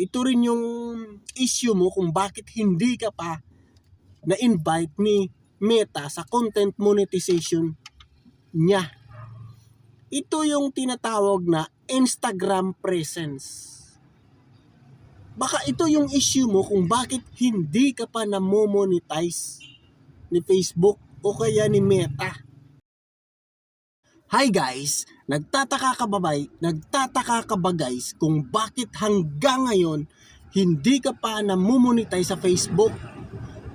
ito rin yung issue mo kung bakit hindi ka pa na-invite ni Meta sa content monetization niya. Ito yung tinatawag na Instagram presence. Baka ito yung issue mo kung bakit hindi ka pa na-monetize ni Facebook o kaya ni Meta. Hi guys! Nagtataka ka ba ba? Nagtataka ka ba guys kung bakit hanggang ngayon hindi ka pa namumonetize sa Facebook?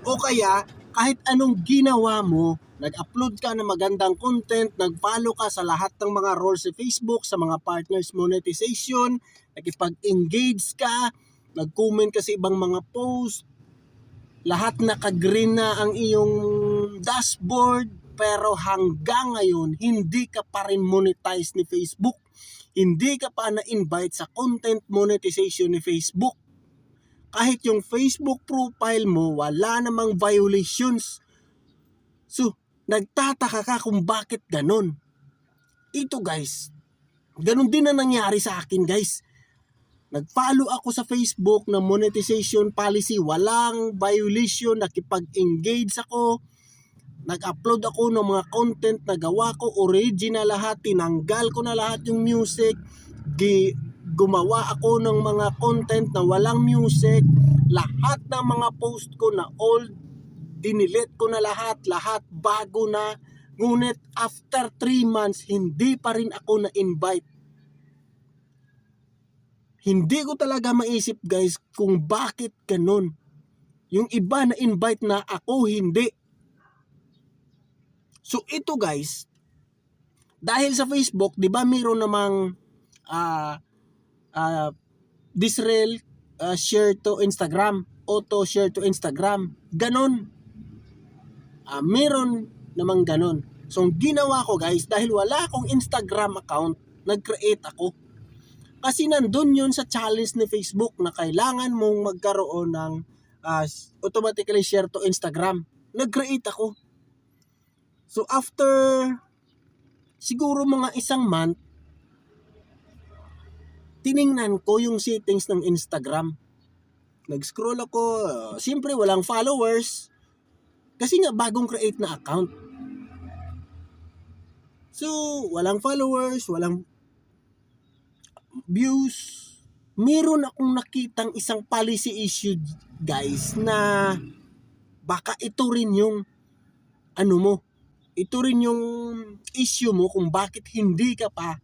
O kaya kahit anong ginawa mo, nag-upload ka ng magandang content, nag-follow ka sa lahat ng mga roles sa Facebook, sa mga partners monetization, nakipag-engage ka, nag-comment ka sa ibang mga post, lahat naka-green na ang iyong dashboard, pero hanggang ngayon, hindi ka pa rin monetize ni Facebook. Hindi ka pa na-invite sa content monetization ni Facebook. Kahit yung Facebook profile mo, wala namang violations. So, nagtataka ka kung bakit ganon. Ito guys, ganon din na nangyari sa akin guys. Nag-follow ako sa Facebook na monetization policy, walang violation, nakipag-engage ako, nag-upload ako ng mga content na gawa ko, original lahat, tinanggal ko na lahat yung music, gi, gumawa ako ng mga content na walang music, lahat ng mga post ko na old, dinilit ko na lahat, lahat bago na, ngunit after 3 months, hindi pa rin ako na-invite. Hindi ko talaga maisip guys kung bakit ganun. Yung iba na invite na ako hindi. So ito guys, dahil sa Facebook, 'di ba mayroon namang ah uh, Disrael uh, share to Instagram, auto share to Instagram. Ganon. Uh, meron namang ganon. So ang ginawa ko guys, dahil wala akong Instagram account, nag-create ako. Kasi nandun yun sa challenge ni Facebook na kailangan mong magkaroon ng uh, automatically share to Instagram. Nag-create ako. So after siguro mga isang month, tiningnan ko yung settings ng Instagram. Nag-scroll ako, uh, siyempre walang followers. Kasi nga bagong create na account. So, walang followers, walang views. Meron akong nakitang isang policy issue, guys, na baka ito rin yung ano mo, ito rin yung issue mo kung bakit hindi ka pa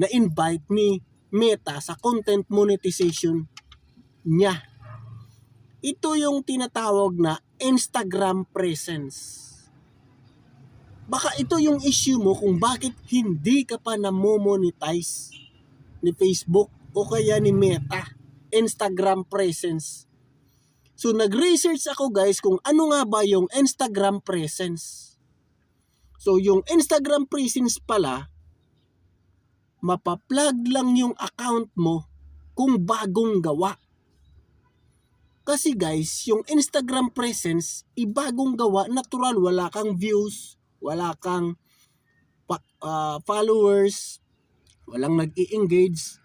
na-invite ni Meta sa content monetization niya. Ito yung tinatawag na Instagram presence. Baka ito yung issue mo kung bakit hindi ka pa na-monetize ni Facebook o kaya ni Meta. Instagram presence. So nag-research ako guys kung ano nga ba yung Instagram presence. So yung Instagram presence pala, mapaplug lang yung account mo kung bagong gawa. Kasi guys, yung Instagram presence, ibagong gawa, natural, wala kang views, wala kang uh, followers, walang nag engage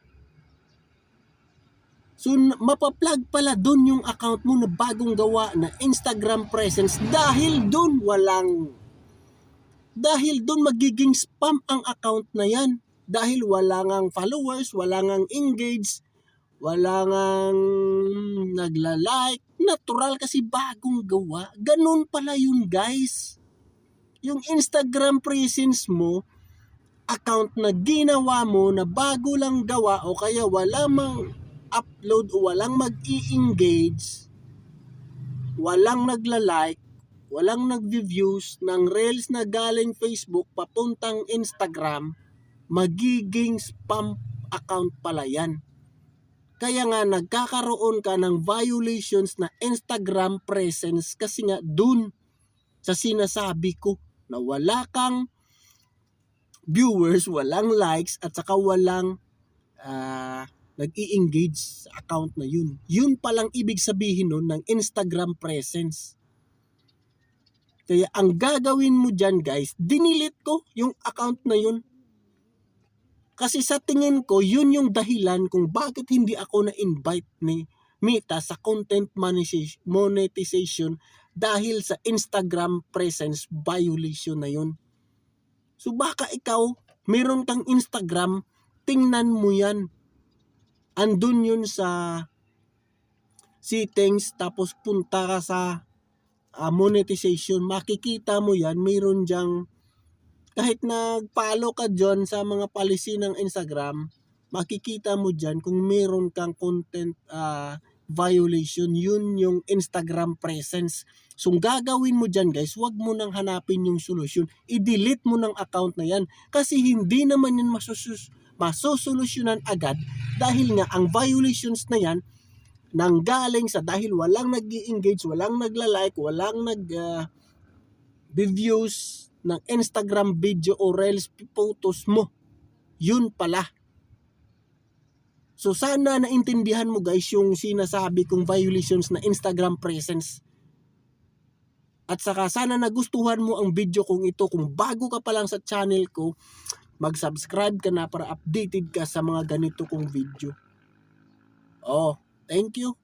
So, mapaplug pala dun yung account mo na bagong gawa na Instagram presence dahil dun walang dahil doon magiging spam ang account na yan. Dahil wala ngang followers, wala ngang engage, wala ngang nagla-like. Natural kasi bagong gawa. Ganun pala yun guys. Yung Instagram presence mo, account na ginawa mo na bago lang gawa o kaya wala mang upload o walang mag-i-engage, walang nagla-like, walang nag-views ng reels na galing Facebook papuntang Instagram, magiging spam account pala yan. Kaya nga nagkakaroon ka ng violations na Instagram presence kasi nga dun sa sinasabi ko na wala kang viewers, walang likes at saka walang uh, nag-i-engage sa account na yun. Yun palang ibig sabihin nun ng Instagram presence. Kaya ang gagawin mo dyan guys, dinilit ko yung account na yun. Kasi sa tingin ko, yun yung dahilan kung bakit hindi ako na-invite ni Meta sa content monetiz- monetization dahil sa Instagram presence violation na yun. So baka ikaw, meron kang Instagram, tingnan mo yan. Andun yun sa settings, tapos punta ka sa ah, monetization, makikita mo yan, mayroon dyang kahit nag-follow ka dyan sa mga policy ng Instagram, makikita mo dyan kung meron kang content ah, violation, yun yung Instagram presence. So, gagawin mo dyan guys, wag mo nang hanapin yung solution. I-delete mo ng account na yan. Kasi hindi naman yan masusus masosolusyonan agad dahil nga ang violations na yan nanggaling sa dahil walang nag engage walang nagla-like, walang nag ah, reviews ng Instagram video o Reels photos mo. Yun pala. So sana naintindihan mo guys yung sinasabi kong violations na Instagram presence. At saka sana nagustuhan mo ang video kong ito. Kung bago ka pa lang sa channel ko, mag-subscribe ka na para updated ka sa mga ganito kong video. Oh, thank you.